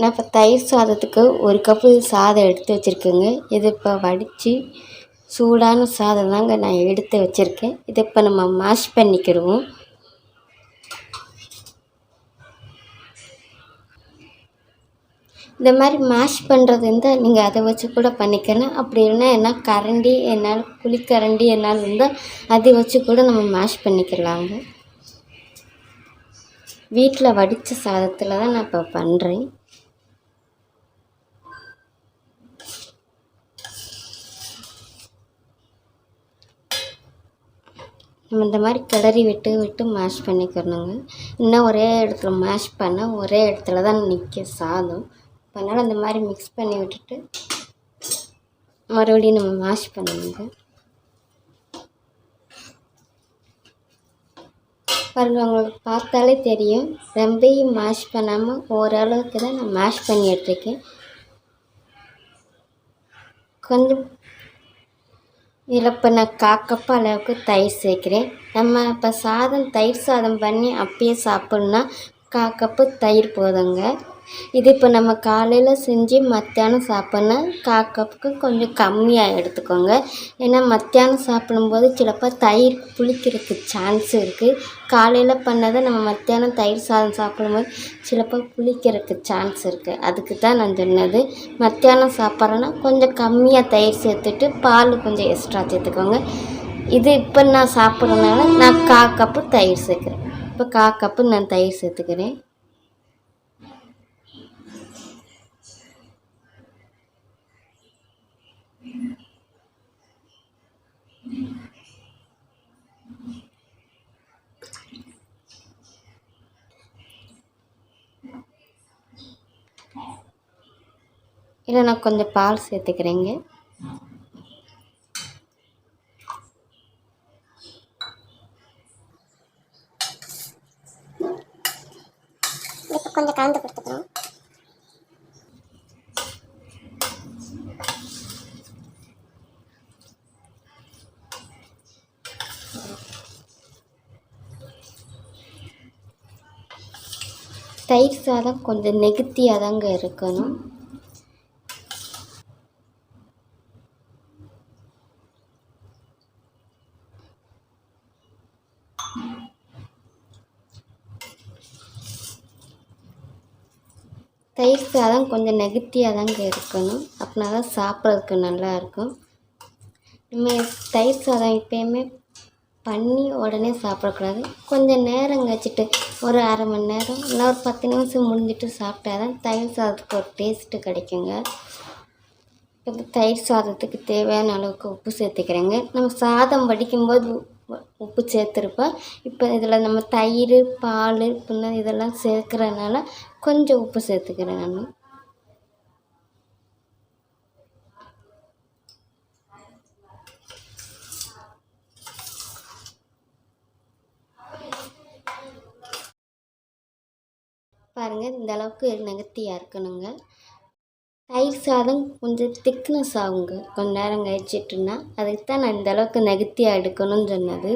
நான் இப்போ தயிர் சாதத்துக்கு ஒரு கப்பு சாதம் எடுத்து வச்சுருக்கேங்க. இது இப்போ வடித்து சூடான சாதம் தாங்க நான் எடுத்து வச்சுருக்கேன். இதை இப்போ நம்ம மேஷ் பண்ணிக்கிடுவோம். இந்த மாதிரி மேஷ் பண்ணுறது இருந்தால் நீங்கள் அதை வச்சு கூட பண்ணிக்கணும் அப்படி இல்லைன்னா என்ன கரண்டி என்னால் குழிக்கரண்டி என்னால் இருந்தால் அதை வச்சு கூட நம்ம மேஷ் பண்ணிக்கலாங்க. வீட்டில் வடித்த சாதத்தில் தான் நான் இப்போ பண்ணுறேன் நம்ம இந்த மாதிரி கிளறி விட்டு விட்டு மேஷ் பண்ணிக்கிறணுங்க. இன்னும் ஒரே இடத்துல மேஷ் பண்ணால் ஒரே இடத்துல தான் நிற்க சாதம். அதனால் இந்த மாதிரி மிக்ஸ் பண்ணி விட்டுட்டு மறுபடியும் நம்ம மேஷ் பண்ணணுங்க. பாருங்கள் உங்களுக்கு பார்த்தாலே தெரியும். ரொம்பையும் மேஷ் பண்ணாமல் ஓரளவுக்கு தான் நான் மேஷ் பண்ணி எடுத்துருக்கேன். கொஞ்சம் இதில் இப்போ நான் காக்கப்பா அளவுக்கு தயிர் சேர்க்குறேன். நம்ம இப்போ சாதம் தயிர் சாதம் பண்ணி அப்பயே சாப்பிட்ணுன்னா காக்கப்பு தயிர் போதுங்க. இது இப்போ நம்ம காலையில் செஞ்சு மத்தியானம் சாப்பிட்னா காக்கப்புக்கு கொஞ்சம் கம்மியாக எடுத்துக்கோங்க. ஏன்னா மத்தியானம் சாப்பிடும்போது சிலப்போ தயிர் புளிக்கிறதுக்கு சான்ஸ் இருக்குது காலையில் பண்ணதை நம்ம மத்தியானம் தயிர் சாதம் சாப்பிடும்போது சிலப்போ புளிக்கிறதுக்கு சான்ஸ் இருக்குது அதுக்கு தான் நான் சொன்னது. மத்தியானம் சாப்பிட்றேன்னா கொஞ்சம் கம்மியாக தயிர் சேர்த்துட்டு பால் கொஞ்சம் எக்ஸ்ட்ரா சேர்த்துக்கோங்க. இது இப்போ நான் சாப்பிட்றதுனால நான் கா கப்பு தயிர் சேர்க்குறேன். இப்போ கா கப்பு நான் தயிர் சேர்த்துக்கிறேன். இதில் நான் கொஞ்சம் பால் சேர்த்துக்கிறேங்க இப்போ கொஞ்சம் கலந்து கொடுத்துக்கணும் தயிர் சாதம் கொஞ்சம் நெகுத்தியாக தாங்க இருக்கணும். தயிர் சாதம் கொஞ்சம் நெகட்டியாக தாங்க இருக்கணும். அப்படின்னா தான் சாப்பிட்றதுக்கு நல்லாயிருக்கும். நம்ம தயிர் சாதம் எப்பயுமே பண்ணி உடனே சாப்பிடக்கூடாது. கொஞ்சம் நேரம் கழிச்சிட்டு ஒரு அரை மணி நேரம் இல்லை ஒரு பத்து நிமிஷம் முடிஞ்சிட்டு சாப்பிட்டா தான் தயிர் சாதத்துக்கு ஒரு டேஸ்ட்டு கிடைக்குங்க. இப்போ தயிர் சாதத்துக்கு தேவையான அளவுக்கு உப்பு சேர்த்துக்கிறேங்க. நம்ம சாதம் வடிக்கும்போது உப்பு சேர்த்துருப்போம். இப்போ இதில் நம்ம தயிர் பால் பின்ன இதெல்லாம் சேர்க்குறதுனால கொஞ்சம் உப்பு சேர்த்துக்கிறேன் நான். பாருங்கள் இந்த அளவுக்கு நெகத்தியாக இருக்கணுங்க தயிர் சாதம் கொஞ்சம் திக்னஸ் ஆகுங்க. கொஞ்ச நேரம் கழிச்சிட்டுனா அதுக்கு தான் நான் இந்த அளவுக்கு நெகத்தியாக எடுக்கணும்னு சொன்னது.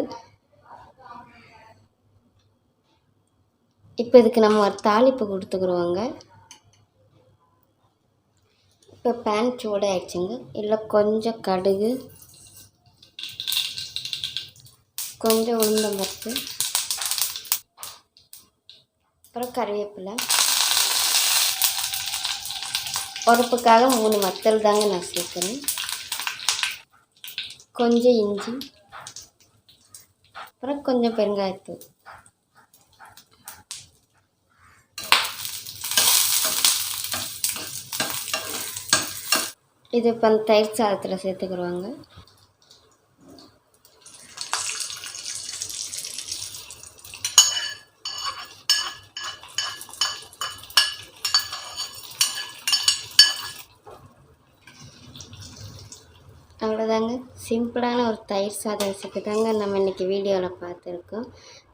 இப்போ இதுக்கு நம்ம ஒரு தாளிப்பு கொடுத்துக்குருவோங்க இப்போ பேன் சூடாகிடுச்சுங்க இல்லை கொஞ்சம் கடுகு கொஞ்சம் உளுந்தம் பருப்பு அப்புறம் கருவேப்பிலை உரப்புக்காக மூணு மத்தல் தாங்க நான் சேர்க்குறேன். கொஞ்சம் இஞ்சி அப்புறம் கொஞ்சம் பெருங்காயத்தூள். இது இப்போ தயிர் சாதத்தில் சேர்த்துக்கிருவாங்க. அவ்வளோதாங்க. சிம்பிளான ஒரு தயிர் சாதம் ரெசிபி தாங்க நம்ம இன்றைக்கி வீடியோவில் பார்த்துருக்கோம்.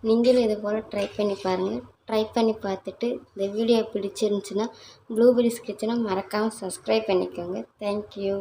நீங்களும் இது போல் ட்ரை பண்ணி பாருங்கள் ட்ரை பண்ணி பார்த்துட்டு இந்த வீடியோ பிடிச்சிருந்துச்சுன்னா ப்ளூபெரிஸ் கிச்சனை மறக்காமல் சப்ஸ்கிரைப் பண்ணிக்கோங்க. தேங்க்யூ